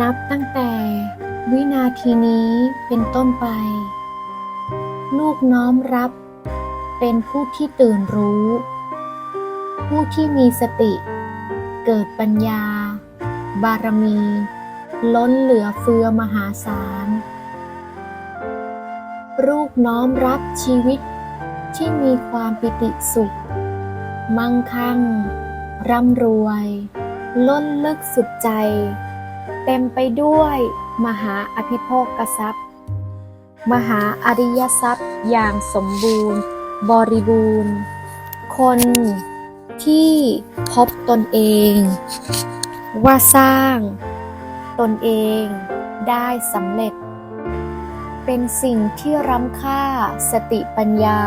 นับตั้งแต่วินาทีนี้เป็นต้นไป ลูกน้อมรับ เป็นผู้ที่ตื่นรู้ ผู้ที่มีสติ เกิดปัญญา บารมี ล้นเหลือเฟือมหาศาลลูกน้อมรับชีวิตที่มีความปิติสุข มั่งคั่ง ร่ำรวย ล้นลึกสุดใจ เต็มไปด้วย มหาอภิโภคทรัพย์ มหาอริยทรัพย์อย่างสมบูรณ์ บริบูรณ์ คนที่พบตนเอง ว่าสร้างตนเองได้สำเร็จ เป็นสิ่งที่ร้ำค่าสติปัญญา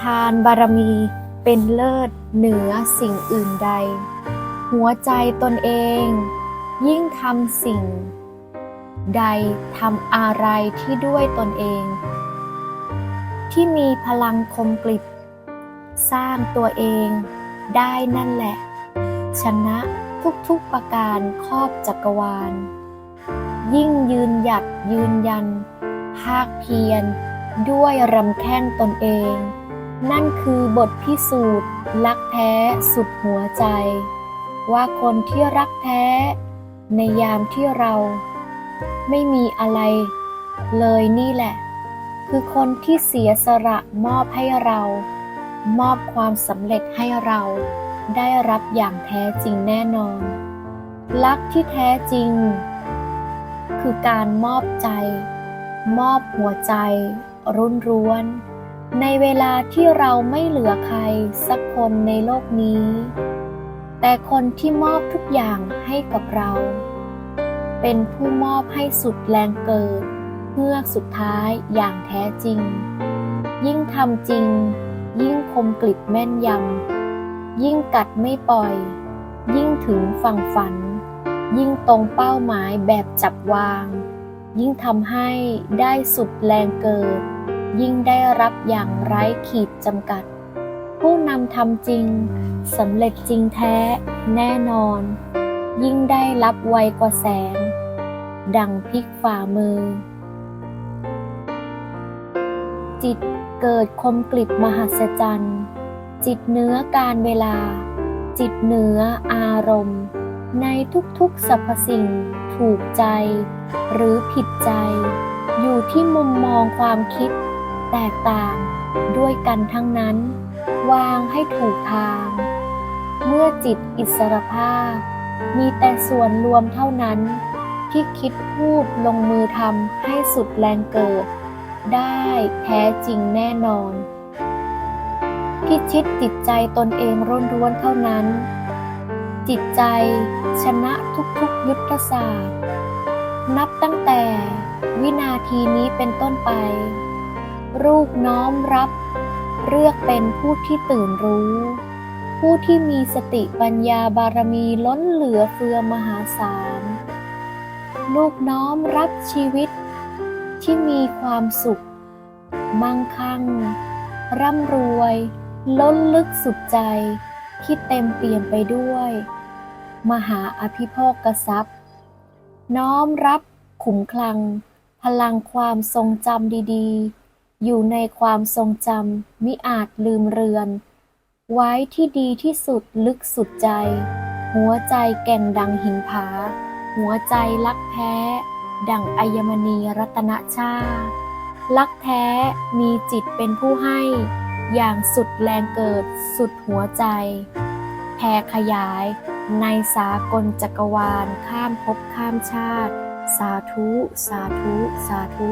ทานบารมีเป็นเลิศเหนือสิ่งอื่นใด หัวใจตนเอง ยิ่งทำสิ่ง ใดทำอะไรที่ด้วยตนเอง ที่มีพลังคมกลิบ สร้างตัวเองได้นั่นแหละ ชนะทุกๆประการครอบจักรวาล ยิ่งยืนหยัดยืนยัน ภาคเพียรด้วยรำแข้งตนเอง นั่นคือบทพิสูจน์รักแท้สุดหัวใจ ว่าคนที่รักแท้ ในยามที่เราไม่มีอะไรเลยนี่แหละ คือคนที่เสียสละมอบให้เรา มอบความสำเร็จให้เราได้รับอย่างแท้จริงแน่นอน รักที่แท้จริง คือการมอบใจ มอบหัวใจ รุ่นร้วน ในเวลาที่เราไม่เหลือใครสักคนในโลกนี้ แต่คนที่มอบทุกอย่างให้กับเรา เป็นผู้มอบให้สุดแรงเกิดเพื่อสุดท้ายอย่างแท้จริง ยิ่งทำจริง ยิ่งคมกลิบแม่นยำ ยิ่งกัดไม่ปล่อย ยิ่งถึงฝั่งฝัน ยิ่งตรงเป้าหมายแบบจับวาง ยิ่งทำให้ได้สุดแรงเกิด ยิ่งได้รับอย่างไร้ขีดจำกัด ผู้นำทำจริงสำเร็จจริงแท้แน่นอน ยิ่งได้รับไวกว่าแสง ดังพลิกฝ่ามือ จิตเกิดคมกลิบมหัศจรรย์ จิตเนื้อการเวลา จิตเหนืออารมณ์ ในทุกๆสรรพสิ่งถูกใจ หรือผิดใจ อยู่ที่มุมมองความคิด แตกต่างด้วยกันทั้งนั้น วางให้ถูกทาง เมื่อจิตอิสรภาพ มีแต่ส่วนรวมเท่านั้น ที่คิดพูดลงมือทำให้สุดแรงเกิด ได้แท้จริงแน่นอน พิชิตจิตใจตนเองร้นร้วนเท่านั้น จิตใจชนะทุกๆยุทธศาสตร์ นับตั้งแต่วินาทีนี้เป็นต้นไป รูปน้อมรับ เลือกเป็นผู้ที่ตื่นรู้ ผู้ที่มีสติปัญญาบารมีล้นเหลือเฟือมหาศาล ลูกน้อมรับชีวิต ที่มีความสุข มั่งคั่ง ร่ำรวย ล้นลึกสุดใจ ที่เต็มเปี่ยมไปด้วย มหาอภิโภคทรัพย์ น้อมรับขุมคลัง พลังความทรงจำดี ๆ อยู่ในความทรงจำมิอาจลืมเรือน ไว้ที่ดีที่สุดลึกสุดใจ หัวใจแก่งดังหินผา หัวใจรักแท้ ดังอัญมณีรัตนชาติรักแท้มีจิตเป็นผู้ให้ อย่างสุดแรงเกิดสุดหัวใจ แผ่ขยายในสากลจักรวาลข้ามภพข้ามชาติ สาธุ สาธุ สาธุ